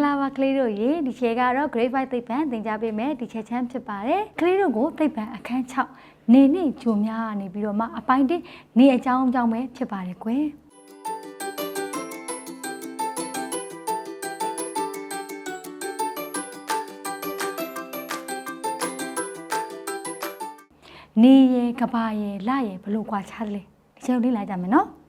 ္ဂလာပါကလေးတို့ရေဒီချေကတော့ grade 5သိပ္ပံသင်ကြားပေးမယ်ဒီချေချမ်းဖြစ်ပါတယ်ကလေးတို့ကိုသိပ္ပံအခန်း6နေနေဂျုံများကနေပြီးတော့မှအပိုင်းတစ်နေအကြောင်းအကြောင်းပဲဖြစ်ပါတယ်ကွယ်နေရယ်ကဘာရယ်လရယ်ဘလို့ကွာချတယ်လေဒီချေလေးလိုက်ကြမယ်နော်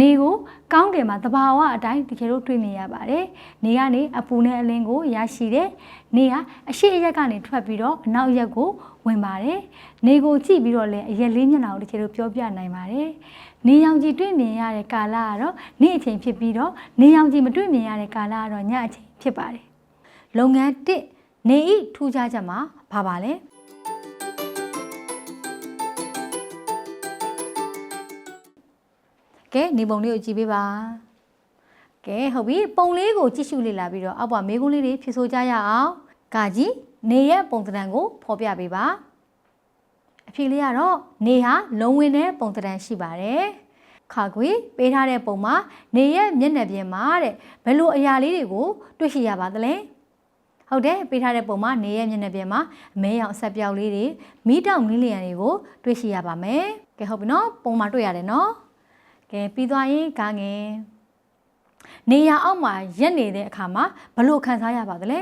နေကိုကောင်းကင်မှာတဘာဝအတိုင်းတကယ်လို့တွေ့မြင်ရပါတယ်။နေကနေအပူနဲ့အလင်းကိုရရှိတယ်။နေဟာအရှိအရက်ကနေထွက်ပြီးတော့အနောက်ရက်ကိုဝင်ပါတယ်။နေကိုကြည့်ပြီးတော့လည်းအရက်လေးမျက်နှာကိုတကယ်လို့ပြောပြနိုင်ပါတယ်။နေရောင်ခြည်တွေ့မြင်ရတဲ့ကာလကတော့နေ့အချိန်ဖြစ်ပြီးတော့နေရောင်ခြည်မတွေ့မြင်ရတဲ့ကာလကတော့ညအချိန်ဖြစ်ပါတယ်။လုပ်ငန်း1နေဤထူးခြားချက်မှာဘာပါလဲ။ ကဲနေပုံလေးကိုကြည့်ပေးပါကဲဟုတ်ပြီပုံလေးကိုကြည့်ရှုလေ့လာပြီးတော့အောက်ပါမေးခွန်းလေးတွေဖြေဆိုကြရအောင်ကာကြီးနေရဲ့ပုံသဏ္ဍာန်ကိုဖော်ပြပေးပါအဖြေလေးကတော့နေဟာလုံးဝင်းတဲ့ပုံသဏ္ဍာန်ရှိပါတယ်ခါခွေပေးထားတဲ့ပုံမှာနေရဲ့မျက်နှာပြင်မှာတဲ့ဘယ်လိုအရာလေးတွေကိုတွေ့ရှိရပါသလဲဟုတ်တယ်ပေးထားတဲ့ပုံမှာနေရဲ့မျက်နှာပြင်မှာအမဲရောင်အဆက်ပြောက်လေးတွေမီးတောင်မီးလျံတွေကိုတွေ့ရှိရပါမယ်ကဲဟုတ်ပြီနော်ပုံမှာတွေ့ရတယ်နော် ကဲပြီးသွားရင်ကငယ်နေရအောက်မှာရက်နေတဲ့အခါမှာဘလို့ခံစားရပါသလဲ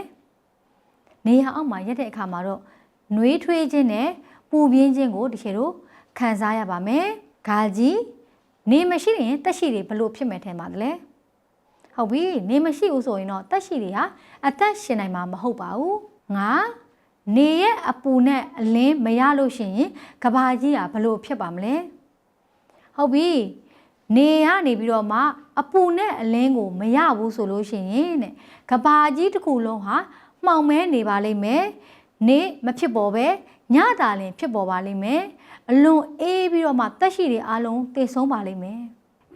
နေရအောက်မှာရက်တဲ့အခါမှာတော့နှွေးထွေးခြင်းနဲ့ပူပြင်းခြင်းကိုတချို့တို့ခံစားရပါမယ်ဂါကြီးနေမရှိရင်တက်ရှိတွေဘလို့ဖြစ်မယ်ထင်ပါသလဲဟုတ်ပြီနေမရှိဘူးဆိုရင်တော့တက်ရှိတွေဟာအသက်ရှင်နိုင်မှာမဟုတ်ပါဘူးငါနေရဲ့အပူနဲ့အလင်းမရလို့ရှိရင်ကဘာကြီးကဘလို့ဖြစ်ပါမလဲဟုတ်ပြီ နေရနေပြီးတော့မှအပူနဲ့အလင်းကိုမရဘူးဆိုလို့ရှိရင်တဲ့ကဘာကြီးတစ်ခုလုံးဟာမှောင်မဲနေပါလိမ့်မယ်နေမဖြစ်ပေါ်ပဲညတာလင်ဖြစ်ပေါ်ပါလိမ့်မယ်အလွန်အေးပြီးတော့မှတက်ရှိတွေအားလုံးတည်ဆုံးပါလိမ့်မယ်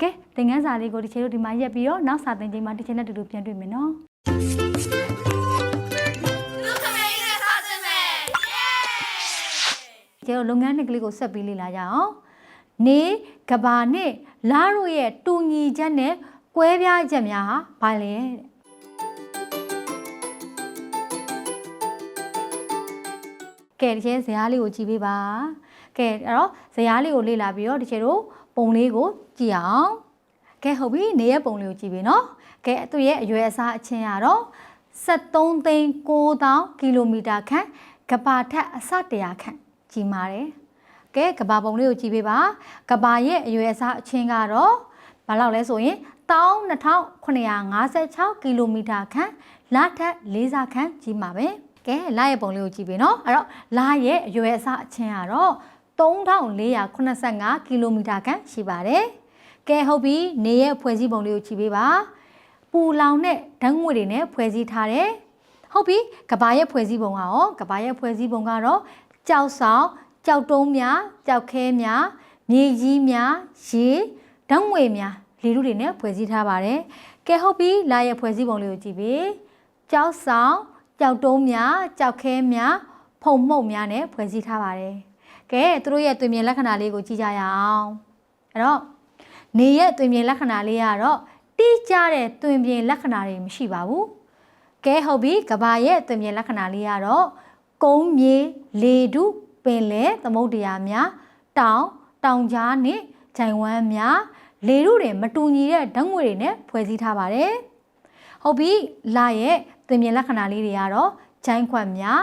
ကဲသင်ခန်းစာလေးကိုဒီချိန်တို့ဒီမှာရက်ပြီးတော့နောက်စာသင်ချိန်မှာဒီချိန်နဲ့တူတူပြန်တွေ့မယ်နော်လူခမေးနဲ့စားခြင်းပဲเย้ကျတော့လုပ်ငန်းနှစ်ကလေးကိုဆက်ပြီးလေ့လာကြအောင် နေကဘာနဲ့လားတို့ရဲ့တူညီချက်နဲ့ကွဲပြားချက်များဟာဘာလဲတဲ့ကဲဒီချင်းဇာတ်လေးကိုကြည့်ပေးပါကဲအဲ့တော့ဇာတ်လေးကိုလေ့လာပြီးတော့ဒီချင်းတို့ပုံလေးကိုကြည့်အောင်ကဲဟုတ်ပြီနေရဲ့ပုံလေးကိုကြည့်ပြီနော်ကဲသူ့ရဲ့အရွယ်အစားအချင်းကတော့73သိန်း9000ကီလိုမီတာခန့်ကဘာထက်အဆ100ခန့်ကြီးမာတယ် ကဲကဘာပုံလေးကိုကြည့်ပေးပါကဘာရဲ့အရွယ်အစားအချင်းကတော့ဘာလောက်လဲဆိုရင်12956ကီလိုမီတာခန့်လထက်၄ဆခန့်ကြီးမှာပဲကဲလရဲ့ပုံလေးကိုကြည့်ပေးနော်အဲ့တော့လရဲ့အရွယ်အစားအချင်းကတော့3485ကီလိုမီတာခန့်ရှိပါတယ်ကဲဟုတ်ပြီနေရဲ့ဖွဲ့စည်းပုံလေးကိုကြည့်ပေးပါပူလောင်တဲ့ဓာတ်ငွေ့တွေနဲ့ဖွဲ့စည်းထားတယ်ဟုတ်ပြီကဘာရဲ့ဖွဲ့စည်းပုံကရောကဘာရဲ့ဖွဲ့စည်းပုံကတော့ကြောက်ဆောင် ကြောက်တုံးများကြောက်ခဲများမြေကြီးများရေဓာတ်ငွေများလေထုတွေနဲ့ဖွဲ့စည်းထားပါတယ်ကဲဟုတ်ပြီလာရဲ့ဖွဲ့စည်းပုံလေးကိုကြည့်ပြီကြောက်ဆောင်ကြောက်တုံးများကြောက်ခဲများဖုံမှုန့်များနဲ့ဖွဲ့စည်းထားပါတယ်ကဲသူတို့ရဲ့တွင်မြင်လက္ခဏာလေးကိုကြည့်ကြရအောင်အဲ့တော့နေရဲ့တွင်မြင်လက္ခဏာလေးကတော့တိကျတဲ့တွင်မြင်လက္ခဏာတွေမရှိပါဘူးကဲဟုတ်ပြီကဘာရဲ့တွင်မြင်လက္ခဏာလေးကတော့ကုန်းမြေလေထု ပင်လယ်သမုဒ္ဒရာများတောင်တောင်ကြားနှင့်ဂျိုင်ဝမ်းများလေထုတွေမတူညီတဲ့ဓာတ်ငွေတွေနဲ့ဖွဲ့စည်းထားပါတယ်ဟုတ်ပြီလာရဲ့တွင်မြင်လက္ခဏာလေးတွေကတော့ဂျိုင်းခွက်များ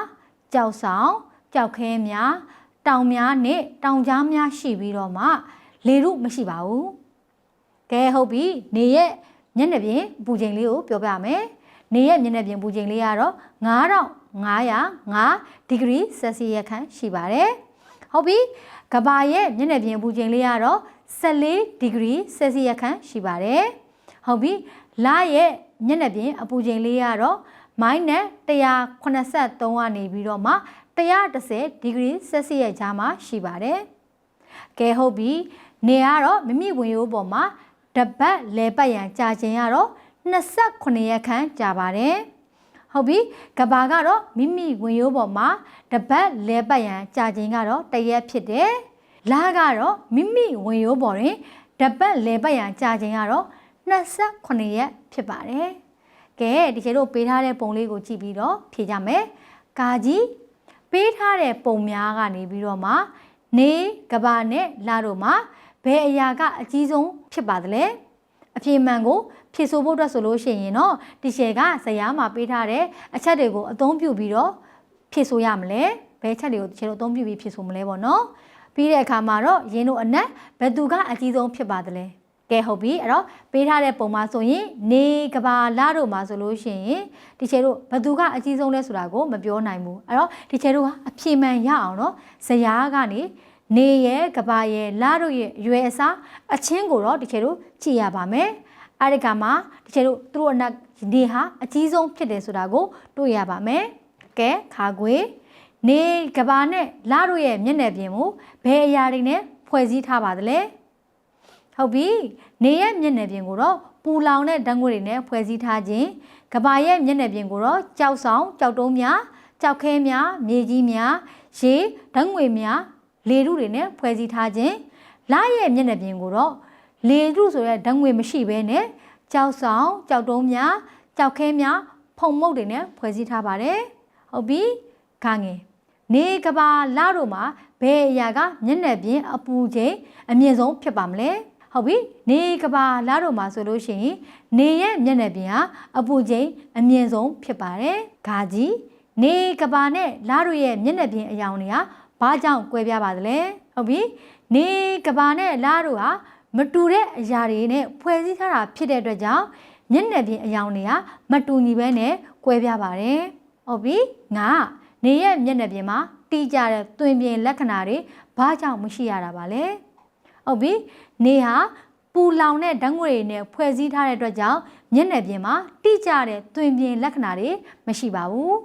ကြောက်ဆောင်ကြောက်ခဲများတောင်များနဲ့တောင်ကြားများရှိပြီးတော့မှလေထုမရှိပါဘူးကဲဟုတ်ပြီနေရဲ့မျက်နှာပြင်ပူချိန်လေးကိုပြောပြမယ်နေရဲ့မျက်နှာပြင်ပူချိန်လေးကတော့ 9505ဒီဂရီဆယ်စီယက်ခန့်ရှိပါတယ်ဟုတ်ပြီကဘာရဲ့မျက်နှာပြင်ပူချိန်လေးကတော့14ဒီဂရီဆယ်စီယက်ခန့်ရှိပါတယ်ဟုတ်ပြီလရဲ့မျက်နှာပြင်အပူချိန်လေးကတော့ minus 183ကနေပြီးတော့မှ110ဒီဂရီဆယ်စီယက်ကြားမှာရှိပါတယ်။ကဲဟုတ်ပြီ။နေကတော့မိမိဝင်ရိုးပေါ်မှာတပတ်လဲပတ်ရန်ကြာချိန်ကတော့28ရက်ခန့်ကြာပါတယ်။ ဟုတ်ပြီ။ကဘာကတော့မိမိဝင်ရိုးပေါ်မှာတပတ်လဲပတ်ရန်ကြာချိန်ကတော့တရက်ဖြစ်တယ်။လာကတော့မိမိဝင်ရိုးပေါ်တွင်တပတ်လဲပတ်ရန်ကြာချိန်ကတော့28ရက်ဖြစ်ပါတယ်။ကဲဒီချေတို့ပေးထားတဲ့ပုံလေးကိုကြည့်ပြီးတော့ဖြေကြမယ်ကာကြီးပေးထားတဲ့ပုံများကနေပြီးတော့မှနေကဘာနဲ့လာတို့မှာဘယ်အရာကအကြီးဆုံးဖြစ်ပါသလဲ အဖြေမှန်ကိုဖြေဆိုဖို့အတွက်ဆိုလို့ရှိရင်တော့ဒီရှယ်ကဇယားမှာပေးထားတဲ့အချက်တွေကိုအသုံးပြုပြီးတော့ဖြေဆိုရမလဲဘယ်ချက်တွေကိုဒီချေတို့အသုံးပြုပြီးဖြေဆိုမလဲပေါ့နော်ပြီးတဲ့အခါမှာတော့ရင်းတို့အနက်ဘယ်သူကအကြီးဆုံးဖြစ်ပါသလဲကဲဟုတ်ပြီအဲ့တော့ပေးထားတဲ့ပုံမှာဆိုရင်နေကဘာလာတို့မှာဆိုလို့ရှိရင်ဒီချေတို့ဘယ်သူကအကြီးဆုံးလဲဆိုတာကိုမပြောနိုင်ဘူးအဲ့တော့ဒီချေတို့ကအဖြေမှန်ရအောင်တော့ဇယားကနေ နေရဲ့ကဘာရဲ့လာတို့ရဲ့ရွယ်အစားအချင်းကိုတော့ဒီချေတို့ကြည့်ရပါမယ်အဲ့ဒီကမှာဒီချေတို့သူတို့အနက်နေဟာအကြီးဆုံးဖြစ်တယ်ဆိုတာကိုတွေ့ရပါမယ်ကဲခါခွေနေကဘာနဲ့လာတို့ရဲ့မျက်နှာပြင်ကိုဘယ်အရာတွေနဲ့ဖွဲ့စည်းထားပါသလဲဟုတ်ပြီနေရဲ့မျက်နှာပြင်ကိုတော့ပူလောင်တဲ့ဓာတ်ငွေ့တွေနဲ့ဖွဲ့စည်းထားခြင်းကဘာရဲ့မျက်နှာပြင်ကိုတော့ကြောက်ဆောင်ကြောက်တုံးများကြောက်ခဲများမြေကြီးများရေဓာတ်ငွေ့များ လေထုတွေနဲ့ဖွဲ့စည်းထားခြင်းလရဲ့မျက်နှာပြင်ကိုတော့လေထုဆိုတဲ့ဓာတ်ငွေ့မရှိဘဲနဲ့ကြောက်ဆောင်ကြောက်တုံးများကြောက်ခဲများဖုံမုတ်တွေနဲ့ဖွဲ့စည်းထားပါတယ်ဟုတ်ပြီခါငယ်နေကဘာလတို့မှာဘယ်အရာကမျက်နှာပြင်အပူချိန်အမြင့်ဆုံးဖြစ်ပါမလဲဟုတ်ပြီနေကဘာလာတော့မှာဆိုလို့ရှိရင်နေရဲ့မျက်နှာပြင်ဟာအပူချိန်အမြင့်ဆုံးဖြစ်ပါတယ်။ဂါကြီးနေကဘာနဲ့လာတို့ရဲ့မျက်နှာပြင်အယောင်တွေဟာ ဘာကြောင့်ကွဲပြားပါသလဲ။ဟုတ်ပြီနေကဘာနဲ့လာတို့ဟာမတူတဲ့အရာတွေနဲ့ဖွဲ့စည်းထားတာဖြစ်တဲ့အတွက်ကြောင့်မျက်နှာပြင်အယောင်တွေဟာမတူညီဘဲနဲ့ကွဲပြားပါတယ်။ဟုတ်ပြီငါနေရဲ့မျက်နှာပြင်မှာတီးကြတဲ့တွင်ပြင်လက္ခဏာတွေဘာကြောင့်မရှိရတာပါလဲ။ဟုတ်ပြီနေဟာပူလောင်တဲ့ဓာတ်ငွေတွေနဲ့ဖွဲ့စည်းထားတဲ့အတွက်ကြောင့်မျက်နှာပြင်မှာတိကျတဲ့တွင်ပြင်လက္ခဏာတွေမရှိပါဘူး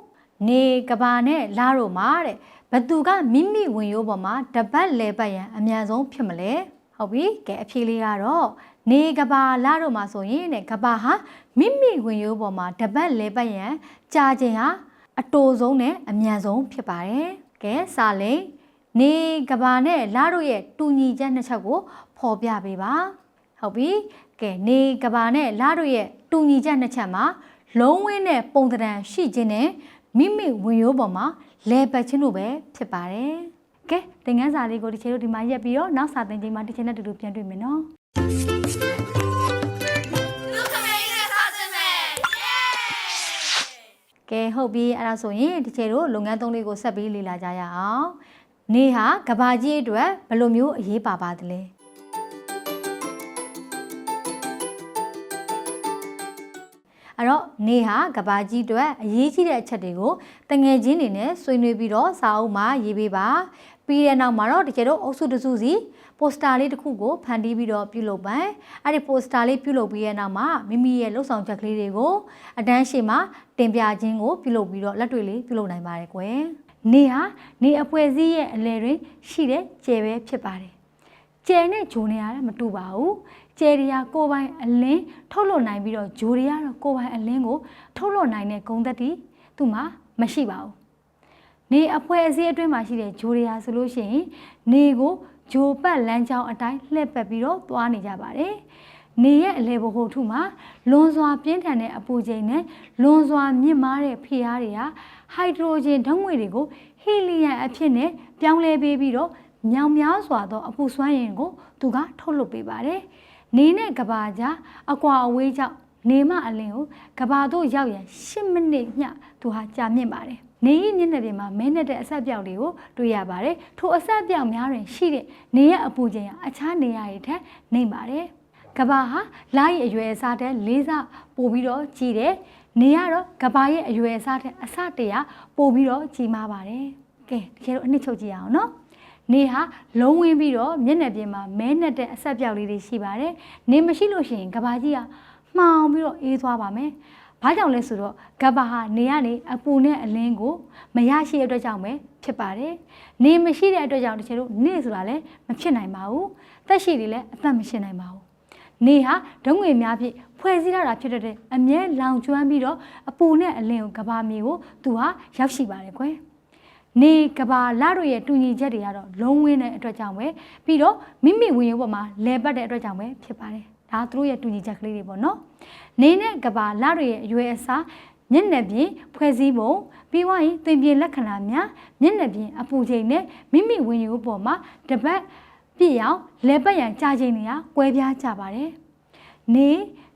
နေကဘာနဲ့လားတို့မှာတဲ့ ဘသူကမိမိဝင်ရိုးပေါ်မှာတပတ်လဲပတ်ရန်အမြန်ဆုံးဖြစ်မလဲဟုတ်ပြီကဲအဖြေလေးကတော့နေကဘာလားတို့မှာဆိုရင်တဲ့ကဘာဟာမိမိဝင်ရိုးပေါ်မှာတပတ်လဲပတ်ရန်ကြာချိန်ဟာအတိုဆုံးနဲ့အမြန်ဆုံးဖြစ်ပါတယ်ကဲစာလိန်နေကဘာနဲ့လာတို့ရဲ့တူညီချက်နှစ်ချက်ကိုဖော်ပြပေးပါဟုတ်ပြီကဲနေကဘာနဲ့လာတို့ရဲ့တူညီချက်နှစ်ချက်မှာလုံးဝင်းတဲ့ပုံသဏ္ဍာန်ရှိခြင်းနဲ့ မိမိဝင်ရိုးပေါ်မှာလဲပတ်ခြင်းတို့ပဲဖြစ်ပါတယ်ကဲသင်ခန်းစာလေးကိုဒီချိန်တို့ဒီမှာရက်ပြီးတော့နောက်စာသင်ချိန်မှာဒီချိန်နဲ့တူတူပြန်တွေ့မယ်နော်လူခမင်းနဲ့စားခြင်းပဲယေးကဲဟုတ်ပြီအဲ့ဒါဆိုရင်ဒီချိန်တို့လုပ်ငန်းသုံးလေးကိုဆက်ပြီးလေ့လာကြရအောင်နေဟာကဘာကြီးအတွက်ဘယ်လိုမျိုးအရေးပါပါသလဲ အဲ့တော့နေဟာကဘာကြီးအတွက်အရေးကြီးတဲ့အချက်တွေကိုတငယ်ချင်းတွေနဲ့ဆွေးနွေးပြီးတော့စာအုပ်မှာရေးပေးပါပြီးတဲ့နောက်မှာတော့တကယ်တော့အုပ်စုတစ်စုစီပိုစတာလေးတစ်ခုကိုဖန်တီးပြီးတော့ပြုလုပ်ပန်အဲ့ဒီပိုစတာလေးပြုလုပ်ပြီးတဲ့နောက်မှာမိမိရဲ့လှုပ်ဆောင်ချက်ကလေးတွေကိုအတန်းရှေ့မှာတင်ပြခြင်းကိုပြုလုပ်ပြီးတော့လက်တွေ့လေးပြုလုပ်နိုင်ပါတယ်ကွယ်နေဟာနေအဖွဲစည်းရဲ့အလဲတွင်ရှိတဲ့ကျယ်ပဲဖြစ်ပါတယ်ကျယ်နဲ့ဂျိုနေရတာမတူပါဘူး ကျယ်တွေကကိုယ်ပိုင်အလင်းထုတ်လွှတ်နိုင်ပြီးတော့ဂျိုတွေကတော့ကိုယ်ပိုင်အလင်းကိုထုတ်လွှတ်နိုင်တဲ့ဂုဏ်သက်တည်သူ့မှာမရှိပါဘူးနေအဖွဲအစည်းအတွင်းမှာရှိတဲ့ဂျိုတွေဟာဆိုလို့ရှိရင်နေကိုဂျိုပတ်လမ်းကြောင်းအတိုင်းလှည့်ပတ်ပြီးတော့သွားနေကြပါတယ်နေရဲ့အလေဘဟုထုမှာလွန်စွာပြင်းထန်တဲ့အပူချိန်နဲ့လွန်စွာမြင့်မားတဲ့ဖိအားတွေဟာဟိုက်ဒရိုဂျင်ဓာတ်ငွေ့တွေကိုဟီလီယမ်အဖြစ်နဲ့ပြောင်းလဲပေးပြီးတော့မြောင်များစွာသောအပူစွမ်းရည်ကိုသူကထုတ်လွှတ်ပေးပါတယ်။ နေနဲ့ကဘာကြားအကွာအဝေးကြောင့်နေမအလင်းကိုကဘာတို့ရောက်ရန်10မိနစ်မျှသူဟာကြာမြင့်ပါတယ်။နေရဲ့မျက်နှာပြင်မှာမဲနဲ့တဲ့အဆက်ပြောက်တွေကိုတွေ့ရပါတယ်။ထိုအဆက်ပြောက်များတွင်ရှိတဲ့နေရဲ့အပူချိန်ကအခြားနေရာတွေထက်နှိမ့်ပါတယ်။ကဘာဟာလာရဲ့အရွယ်အစားတဲ့လေးစားပို့ပြီးတော့ကြီးတယ်။နေကတော့ကဘာရဲ့အရွယ်အစားတဲ့အစတရာပို့ပြီးတော့ကြီးမားပါတယ်။ကဲတကယ်တော့အနှစ်ချုပ်ကြည့်ရအောင်နော်။ နေဟာလုံးဝင်းပြီးတော့မျက်နှာပြင်မှာမဲနဲ့တဲ့အဆက်ပြောက်လေးတွေရှိပါတယ်။နေမရှိလို့ရှိရင်ကဘာကြီးကမှောင်ပြီးတော့အေးသွားပါမယ်။ဘာကြောင့်လဲဆိုတော့ကဘာဟာနေကနေအပူနဲ့အလင်းကိုမရရှိတဲ့အတွက်ကြောင့်ပဲဖြစ်ပါတယ်။နေမရှိတဲ့အတွက်ကြောင့်တချို့တို့နေဆိုတာလည်းမဖြစ်နိုင်ပါဘူး။သက်ရှိတွေလည်းအသက်မရှင်နိုင်ပါဘူး။နေဟာဒုံငွေများဖြင့်ဖွဲ့စည်းရတာဖြစ်တဲ့အမြဲလောင်ကျွမ်းပြီးတော့အပူနဲ့အလင်းကိုကဘာမြေကိုသူဟာရောက်ရှိပါတယ်ကွယ် နေကဘာလာတို့ရဲ့တူညီချက်တွေကတော့လုံးဝင်းတဲ့အတွက်ကြောင့်ပဲပြီးတော့မိမိဝင်ရုပ်ပေါ်မှာလဲပတ်တဲ့အတွက်ကြောင့်ပဲဖြစ်ပါတယ်ဒါဒါသူတို့ရဲ့တူညီချက်ကလေးတွေပေါ့နော်နေနဲ့ကဘာလတွေရဲ့အရွယ်အစားမျက်နှာပြင်ဖွဲ့စည်းပုံပြီးွားရင်သင်ပြင်လက္ခဏာများမျက်နှာပြင်အပူချိန်နဲ့မိမိဝင်ယူပေါ်မှာတပတ်ပြည့်အောင်လဲပတ်ရန်ကြာချိန်တွေကကွဲပြားကြပါတယ်နေ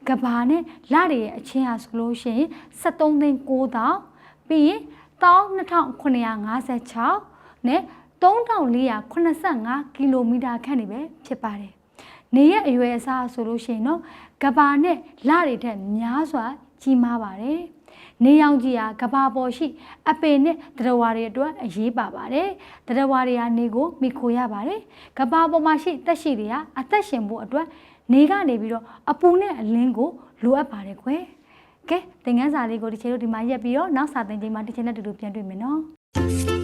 ကဘာနဲ့လတွေရဲ့အချင်းအားဆိုလို့ရှိရင်73သိန်း9000ပြီးရင် 12956နဲ့3485ကီလိုမီတာခန့်နေပဲဖြစ်ပါတယ်။နေရဲ့အရွယ်အစားဆိုလို့ရှိရင်တော့ကဘာနဲ့လတွေထက်များစွာကြီးမားပါတယ်။နေရောင်ကြီးဟာကဘာပေါ်ရှိ အပင်နဲ့တရဝါတွေအတွက်အရေးပါပါတယ်။တရဝါတွေဟာနေကိုမိခိုရပါတယ်။ကဘာပေါ်မှာရှိတက်ရှိတွေဟာအသက်ရှင်ဖို့အတွက်နေကနေပြီးတော့အပူနဲ့အလင်းကိုလိုအပ်ပါတယ်ကွယ်။ ကဲသင်ခန်းစာလေးကိုဒီချိန်တို့ဒီမှာရက်ပြီးတော့နောက်စာသင်ချိန်မှာဒီချိန်နဲ့တူတူပြန်တွေ့မယ်နော်။